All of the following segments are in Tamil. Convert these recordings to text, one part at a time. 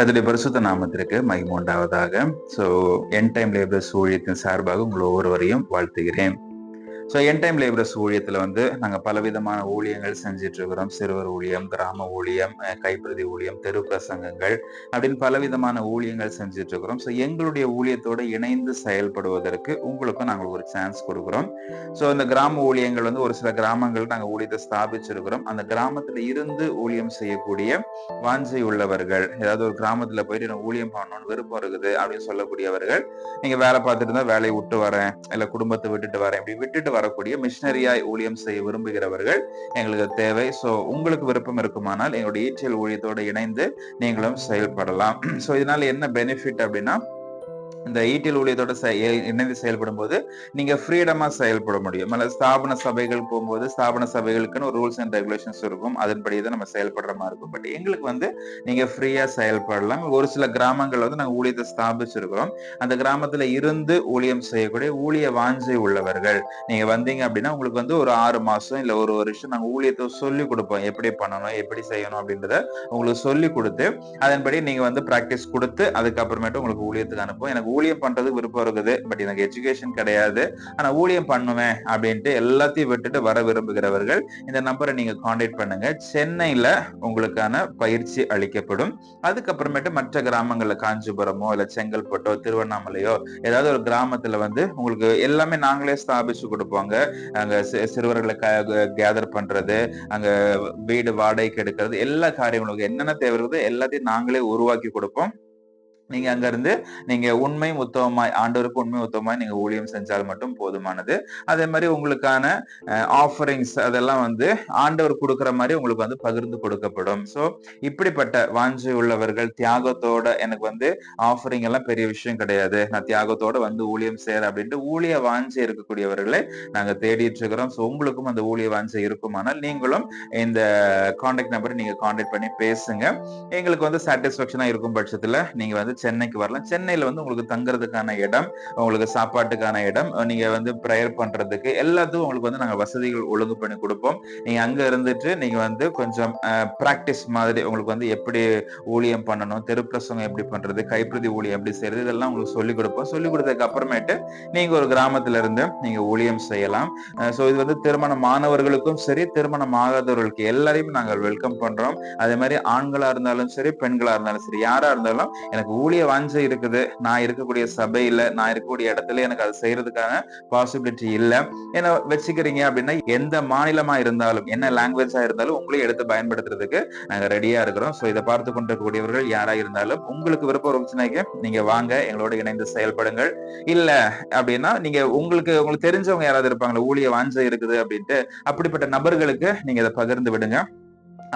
கதிரை பரிசுத்த நாமத்திற்கு மகிமை உண்டாவதாக. ஸோ என் டைம் லேபர்ஸ் ஊழியத்தின் சார்பாக உங்கள் ஒவ்வொருவரையும் வாழ்த்துகிறேன். ஸோ என் டைம் லேபரஸ் ஊழியத்தில் வந்து நாங்கள் பலவிதமான ஊழியங்கள் செஞ்சுட்டு இருக்கிறோம் சிறுவர் ஊழியம் கிராம ஊழியம் கைப்பிரதி ஊழியம் தெரு பிரசங்கங்கள் அப்படின்னு பலவிதமான ஊழியங்கள் செஞ்சுட்டு இருக்கிறோம் ஸோ எங்களுடைய ஊழியத்தோடு இணைந்து செயல்படுவதற்கு உங்களுக்கும் நாங்கள் ஒரு சான்ஸ் கொடுக்குறோம். ஸோ இந்த கிராம ஊழியங்கள் வந்து ஒரு சில கிராமங்கள் நாங்கள் ஊழியத்தை ஸ்தாபிச்சிருக்கிறோம். அந்த கிராமத்தில் இருந்து ஊழியம் செய்யக்கூடிய வாஞ்சை உள்ளவர்கள் ஏதாவது ஒரு கிராமத்தில் போயிட்டு நான் ஊழியம் பண்ணணும்னு விருப்பம் இருக்குது அப்படின்னு சொல்லக்கூடியவர்கள் நீங்கள் வேலை பார்த்துட்டு இருந்தால் வேலையை விட்டு வரேன் இல்லை குடும்பத்தை விட்டுட்டு வரேன் இப்படி விட்டுட்டு வரக்கூடிய மிஷினரியாய் ஊழியம் செய்ய விரும்புகிறவர்கள் எங்களுக்கு தேவை. சோ உங்களுக்கு விருப்பம் இருக்குமானால் எங்களுடைய ஈட்டியல் ஊழியத்தோடு இணைந்து நீங்களும் செயல்படலாம். சோ இதனால என்ன பெனிஃபிட் அப்படின்னா இந்த ஈட்டில் ஊழியத்தோட இணைந்து செயல்படும் போது நீங்க ஃப்ரீடமா செயல்பட முடியும். அல்ல ஸ்தாபன சபைகள் போகும்போது ஸ்தாபன சபைகளுக்குன்னு ஒரு ரூல்ஸ் அண்ட் ரெகுலேஷன்ஸ் இருக்கும். அதன்படி தான் நம்ம செயல்படுற மாதிரி இருக்கும். பட் எங்களுக்கு வந்து நீங்க ஃப்ரீயா செயல்படலாம். ஒரு சில கிராமங்கள் வந்து நாங்கள் ஊழியத்தை ஸ்தாபிச்சிருக்கிறோம். அந்த கிராமத்துல இருந்து ஊழியம் செய்யக்கூடிய ஊழிய வாஞ்சை உள்ளவர்கள். நீங்க வந்தீங்க அப்படின்னா உங்களுக்கு வந்து ஒரு ஆறு மாசம் இல்ல ஒரு வருஷம் நாங்க ஊழியத்தை சொல்லி கொடுப்போம். எப்படி பண்ணணும் எப்படி செய்யணும் அப்படின்றத உங்களுக்கு சொல்லி கொடுத்து அதன்படி நீங்க வந்து பிராக்டிஸ் கொடுத்து அதுக்கப்புறமேட்டு உங்களுக்கு ஊழியத்துக்கு அனுப்புவோம். எனக்கு ஊழியம் பண்றதுக்கு விருப்பம் இருக்குது. பட் எனக்கு எஜுகேஷன் கிடையாது. ஆனா ஊழியம் பண்ணுவேன் அப்படின்ட்டு எல்லாத்தையும் விட்டுட்டு வர விரும்புகிறவர்கள் இந்த நம்பரை நீங்க காண்டாக்ட் பண்ணுங்க. சென்னையில உங்களுக்கான பயிற்சி அளிக்கப்படும். அதுக்கப்புறமேட்டு மற்ற கிராமங்கள்ல காஞ்சிபுரமோ இல்ல செங்கல்பட்டோ திருவண்ணாமலையோ ஏதாவது ஒரு கிராமத்துல வந்து உங்களுக்கு எல்லாமே நாங்களே ஸ்தாபிச்சு கொடுப்போங்க. அங்க சிறுவர்களை கேதர் பண்றது அங்க வீடு வாடகைக்கு எடுக்கிறது எல்லா காரியங்களுக்கு என்னென்ன தேவை இருக்குதோ எல்லாத்தையும் நாங்களே உருவாக்கி கொடுப்போம். நீங்க அங்க இருந்து நீங்க உண்மை உத்தவமாய் ஆண்டவருக்கு உண்மை உத்தவமாய் நீங்க ஊழியம் செஞ்சால் மட்டும் போதுமானது. அதே மாதிரி உங்களுக்கான ஆஃபரிங்ஸ் அதெல்லாம் வந்து ஆண்டவர் கொடுக்குற மாதிரி உங்களுக்கு வந்து பகிர்ந்து கொடுக்கப்படும். சோ இப்படிப்பட்ட வாஞ்சி உள்ளவர்கள் தியாகத்தோட எனக்கு வந்து ஆஃபரிங் எல்லாம் பெரிய விஷயம் கிடையாது. நான் தியாகத்தோட வந்து ஊழியம் செய்யறேன் அப்படின்ட்டு ஊழிய வாஞ்சி இருக்கக்கூடியவர்களை நாங்க தேடிட்டு இருக்கிறோம் சோ உங்களுக்கும் அந்த ஊழிய வாஞ்சி இருக்குமானால் நீங்களும் இந்த காண்டாக்ட் நம்பரை நீங்க காண்டாக்ட் பண்ணி பேசுங்க. எங்களுக்கு வந்து சாட்டிஸ்பாக்சனா இருக்கும் பட்சத்துல நீங்க வந்து சென்னைக்கு வரலாம் சென்னையில வந்து உங்களுக்கு தங்குறதுக்கான இடம் உங்களுக்கு சாப்பாட்டுக்கான இடம் நீங்க வந்து ப்ரேயர் பண்றதுக்கு எல்லாத்துக்கும் உங்களுக்கு வந்து நாங்க வசதிகள் ஒழுங்கு பண்ணி கொடுப்போம். நீங்க அங்க இருந்துட்டு நீங்க வந்து கொஞ்சம் பிராக்டிஸ் மாதிரி உங்களுக்கு வந்து எப்படி ஊழியம் பண்ணணும் தெருப்பிரசங்கம் எப்படி பண்றது கைப்பிரதி ஊழியம் எப்படி செய்யறது இதெல்லாம் உங்களுக்கு சொல்லிக் கொடுப்போம். சொல்லிக் கொடுத்ததுக்கு அப்புறமேட்டு நீங்க ஒரு கிராமத்துல இருந்து நீங்க ஊழியம் செய்யலாம். சோ இது வந்து திருமணம் மாணவர்களுக்கும் சரி திருமணம் ஆகாதவர்களுக்கு எல்லாரையும் நாங்கள் வெல்கம் பண்றோம். அதே மாதிரி ஆண்களா இருந்தாலும் சரி பெண்களா இருந்தாலும் சரி யாரா இருந்தாலும் எனக்கு ஊழிய வாஞ்சை இருக்குது. நான் இருக்கக்கூடிய சபையில நான் இருக்கக்கூடிய இடத்துல எனக்கு அது செய்யறதுக்கான பாசிபிலிட்டி இல்ல. என்ன வச்சுக்கிறீங்க அப்படின்னா எந்த மாநிலமா இருந்தாலும் என்ன லாங்குவேஜா இருந்தாலும் உங்களையும் எடுத்து பயன்படுத்துறதுக்கு நாங்க ரெடியா இருக்கிறோம். சோ இதை பார்த்து கொண்டிருக்கக்கூடியவர்கள் யாரா இருந்தாலும் உங்களுக்கு விருப்பம் இருந்துச்சுனாக்க நீங்க வாங்க. எங்களோட இணைந்து செயல்படுங்கள். இல்ல அப்படின்னா நீங்க உங்களுக்கு உங்களுக்கு தெரிஞ்சவங்க யாராவது இருப்பாங்களா ஊழிய வாஞ்சை இருக்குது அப்படின்ட்டு அப்படிப்பட்ட நபர்களுக்கு நீங்க இதை பகிர்ந்து விடுங்க.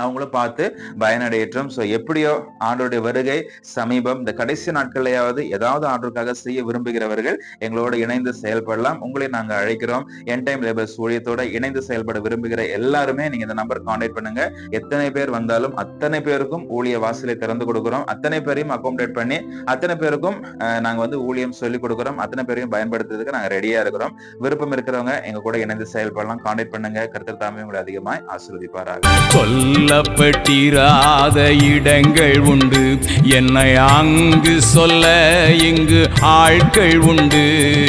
அவங்களும் பார்த்து பயனடையட்டும். ஸோ எப்படியோ ஆண்டோடைய வருகை சமீபம் இந்த கடைசி நாட்களையாவது ஏதாவது ஆண்டோருக்காக செய்ய விரும்புகிறவர்கள் எங்களோட இணைந்து செயல்படலாம். உங்களை நாங்க அழைக்கிறோம். என் டைம் லேபர்ஸ் ஊழியத்தோட இணைந்து செயல்பட விரும்புகிற எல்லாருமே நீங்க இந்த நம்பர் கான்டாக்ட் பண்ணுங்க. எத்தனை பேர் வந்தாலும் அத்தனை பேருக்கும் ஊழிய வாசலை திறந்து கொடுக்குறோம். அத்தனை பேரையும் அக்கோமடேட் பண்ணி அத்தனை பேருக்கும் நாங்கள் நாங்க வந்து ஊழியம் சொல்லிக் கொடுக்குறோம். அத்தனை பேரையும் பயன்படுத்துறதுக்கு நாங்க ரெடியா இருக்கிறோம். விருப்பம் இருக்கிறவங்க எங்க கூட இணைந்து செயல்படலாம். கான்டாக்ட் பண்ணுங்க. கருத்தர் தாமே உங்களை அதிகமாக ஆசீர்வதிப்பாராக. சொல்லப்பட்டிராத இடங்கள் உண்டு. என்னை அங்கு சொல்ல இங்கு ஆட்கள் உண்டு.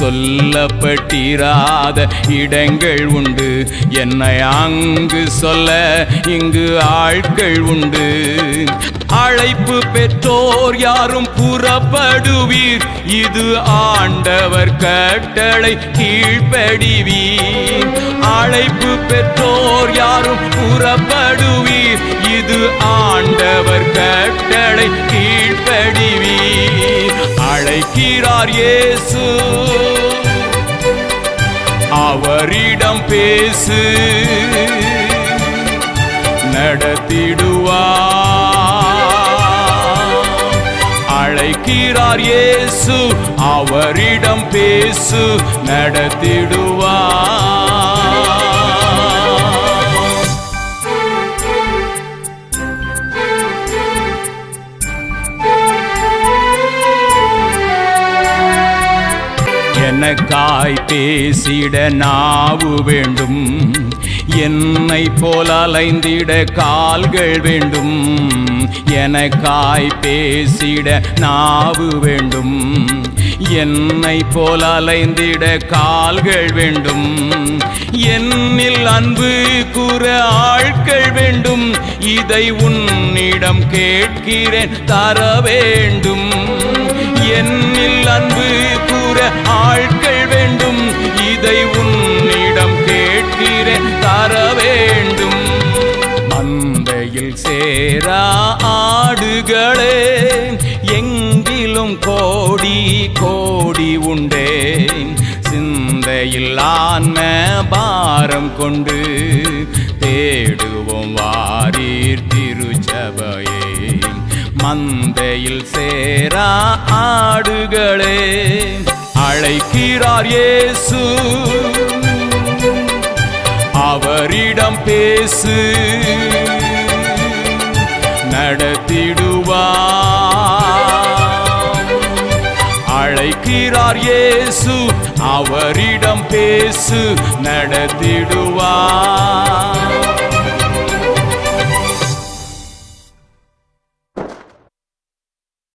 சொல்லப்பட்டிராத இடங்கள் உண்டு. என்னை அங்கு சொல்ல இங்கு ஆட்கள் உண்டு. அழைப்பு பெற்றோர் யாரும் புறப்படுவீர். இது ஆண்டவர் கட்டளை கீழ்ப்படிவீர். அழைப்பு பெற்றோர் யாரும் புறப்படுவீர் இது ஆண்டவர் கட்டளை கீழ்ப்படிவீர். அழைக்கிறார் இயேசு. அவரிடம் பேசு. நடத்திடுவார். அழைக்கிறார் இயேசு. அவரிடம் பேசு. நடத்திடுவார். எனக்காய் பேசிட நாவு வேண்டும். என்னை போல் அலைந்திட கால்கள் வேண்டும். எனக்காய் பேசிட நாவு வேண்டும். என்னை போல் அலைந்திட கால்கள் வேண்டும். என்னில் அன்பு கூற ஆட்கள் வேண்டும். இதை உன்னிடம் கேட்கிறேன் தர வேண்டும். சேரா ஆடுகளே எங்கிலும் கோடி கோடி உண்டே சிந்தையில் ஆன்ம பாரம் கொண்டு தேடுவோம் வாரீர் திருச்சபையே. மந்தையில் சேரா ஆடுகளே அழைக்கிறார் இயேசு. அவரிடம் பேசு. இருக்கிறார் இயேசு அவரிடம் பேசு நடத்திடுவார்.